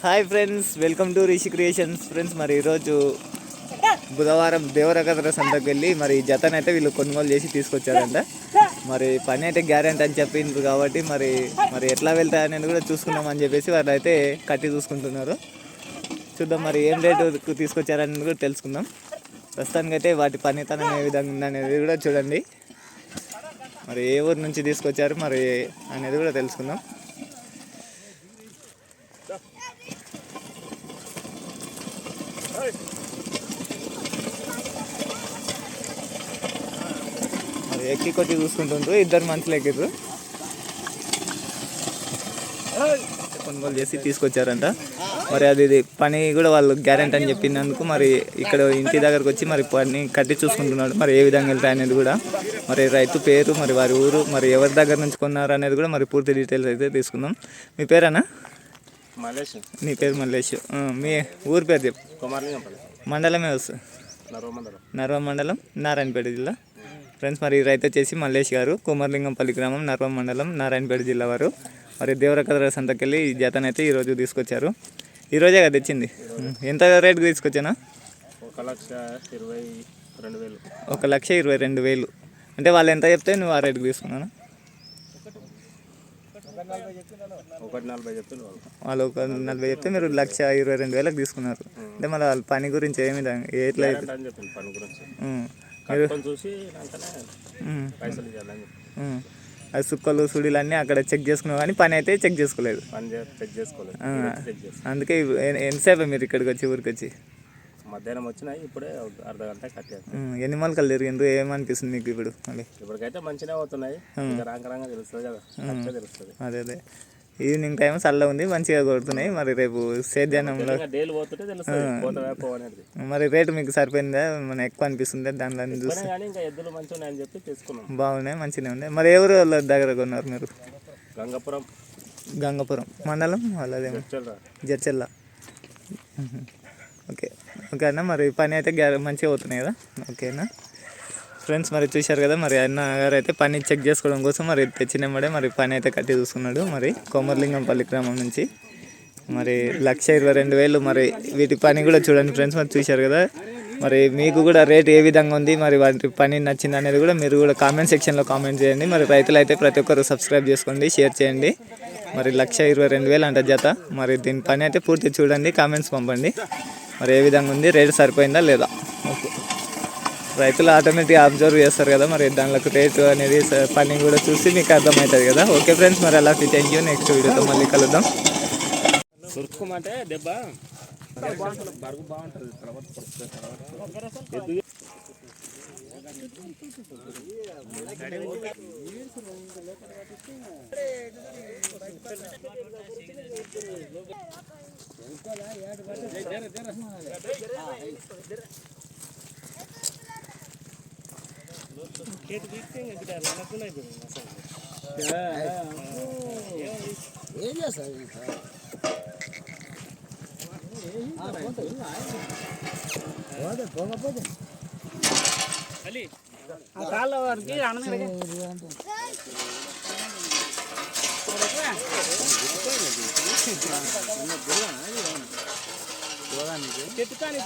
Hi friends welcome to Rishi creations. Friends మరి ఈరోజు బుధవారం దేవరకద్ర సంతకు వెళ్ళి మరి జతనైతే వీళ్ళు కొనుగోలు చేసి తీసుకొచ్చారంట. మరి పని అయితే గ్యారెంటీ అని చెప్పిండ్రు కాబట్టి మరి మరి ఎట్లా వెళ్తాయనేది కూడా చూసుకుందాం అని చెప్పేసి వాళ్ళు అయితే కట్టి చూసుకుంటున్నారు. చూద్దాం మరి ఏం రేటు తీసుకొచ్చారనేది కూడా తెలుసుకుందాం. ప్రస్తుతానికైతే వాటి పనితనం ఏ విధంగా ఉందనేది కూడా చూడండి. మరి ఏ ఊరు నుంచి తీసుకొచ్చారు మరి అనేది కూడా తెలుసుకుందాం. మరి ఎక్కి కొట్టి చూసుకుంటుండ్రు. ఇద్దరు మనుషులు ఎక్కిర్రు. కొనుగోలు చేసి తీసుకొచ్చారంట. మరి అది ఇది పని కూడా వాళ్ళు గ్యారెంటీ అని చెప్పినందుకు మరి ఇక్కడ ఇంటి దగ్గరకు వచ్చి మరి పని కట్టి చూసుకుంటున్నాడు. మరి ఏ విధంగా వెళ్తాయి అనేది కూడా మరి రైతు పేరు మరి వారి ఊరు మరి ఎవరి దగ్గర నుంచి కొన్నారు అనేది కూడా మరి పూర్తి డీటెయిల్స్ అయితే తీసుకుందాం. మీ పేరేనా? నీ పేరు మల్లేష్ మీ ఊరి పేరు చెప్పు. కుమారలింగంపల్లి మండలమే వస్తుంది నరవ మండలం నారాయణపేట జిల్లా. ఫ్రెండ్స్ మరి రైతు వచ్చేసి మల్లేష్ గారు కుమారలింగంపల్లి గ్రామం నర్వ మండలం నారాయణపేట జిల్లా వారు. మరి దేవరకద్ర సంతకెళ్ళి ఈ జతనైతే ఈరోజు తీసుకొచ్చారు. ఈరోజే కదా తెచ్చింది. ఎంత రేటుకి తీసుకొచ్చానా? ఒక లక్ష ఇరవై రెండు వేలు. ఒక లక్ష ఇరవై రెండు వేలు. అంటే వాళ్ళు ఎంత చెప్తే నువ్వు ఆ రేటుకి తీసుకున్నాను? వాళ్ళు ఒక నలభై చెప్తే మీరు లక్ష ఇరవై రెండు వేలకు తీసుకున్నారు. అంటే మళ్ళీ వాళ్ళ పని గురించి ఏమి ఎట్లా. అది సుక్కలు సుడిలు అన్నీ అక్కడ చెక్ చేసుకున్నావు కానీ పని అయితే చెక్ చేసుకోలేదు. అందుకే ఎంతసేపు మీరు ఇక్కడికి వచ్చి ఊరికి వచ్చి మధ్యాహ్నం వచ్చినాయి ఇప్పుడే అర్ధ గంట కట్టారు ఉం, ఎన్ని మొలకలు తిరిగిండ్రు? ఏమనిపిస్తుంది మీకు ఇప్పుడు మళ్ళీ? ఇప్పటికైతే మంచిగా అవుతున్నాయి రాంగ రాంగ తెలుస్తుంది కదా. తెలుస్తుంది. అదే అదే. ఈవినింగ్ టైం చల్ల ఉంది మంచిగా కొడుతున్నాయి. మరి రేపు పోవనేది మరి రేటు మీకు సరిపోయిందా? మన ఎక్కువ అనిపిస్తుంది? దాంట్లో అన్ని చూసి కానీ ఇంకా ఎద్దులు మంచిగా ఉన్నాయని చెప్పి తీసుకున్నాం. బాగున్నాయి మంచిగానే ఉన్నాయి. మరి ఎవరు వాళ్ళ దగ్గర కొన్నారు మీరు? గంగపురం. గంగపురం. మండలం వాళ్ళదేమో? జడ్చెల్ల. ఓకే. ఓకే అన్న మరి పని అయితే మంచిగా అవుతున్నాయి కదా? ఓకేనా? ఫ్రెండ్స్ మరి చూశారు కదా మరి అన్న గారు అయితే పని చెక్ చేసుకోవడం కోసం మరి తెచ్చినమ్మడే మరి పని అయితే కట్టి చూసుకున్నాడు. మరి కొమర్లింగంపల్లి గ్రామం నుంచి. మరి లక్ష ఇరవై రెండు వేలు మరి వీటి పని కూడా చూడండి ఫ్రెండ్స్ మరి చూశారు కదా? మరి మీకు కూడా రేట్ ఏ విధంగా ఉంది? మరి వాటి పని నచ్చింది అనేది కూడా మీరు కూడా కామెంట్ సెక్షన్లో కామెంట్ చేయండి. మరి రైతులు అయితే ప్రతి ఒక్కరు సబ్స్క్రైబ్ చేసుకోండి షేర్ చేయండి. మరి లక్ష ఇరవై రెండు వేలు అంట జత. మరి దీని పని అయితే పూర్తి చూడండి కామెంట్స్ పంపండి. మరి ఏ విధంగా ఉంది? రేటు సరిపోయిందా లేదా? ఓకే. రైతులు ఆటోమేటిక్గా అబ్జర్వ్ చేస్తారు కదా మరి దానిలోకి రేటు అనేది పని కూడా చూసి మీకు అర్థమవుతుంది కదా? ఓకే ఫ్రెండ్స్ మరి అలా థ్యాంక్ యూ నెక్స్ట్ వీడియోతో మళ్ళీ కలుద్దాం. దెబ్బ? கேட்டு கேட்டு எங்க கிட்ட எனக்குள்ள இது ఏరియా సార్ పోతే పోకపోతే అలి ఆ కాళ్ళ వారికి ఆనందం చెట్టు కానీ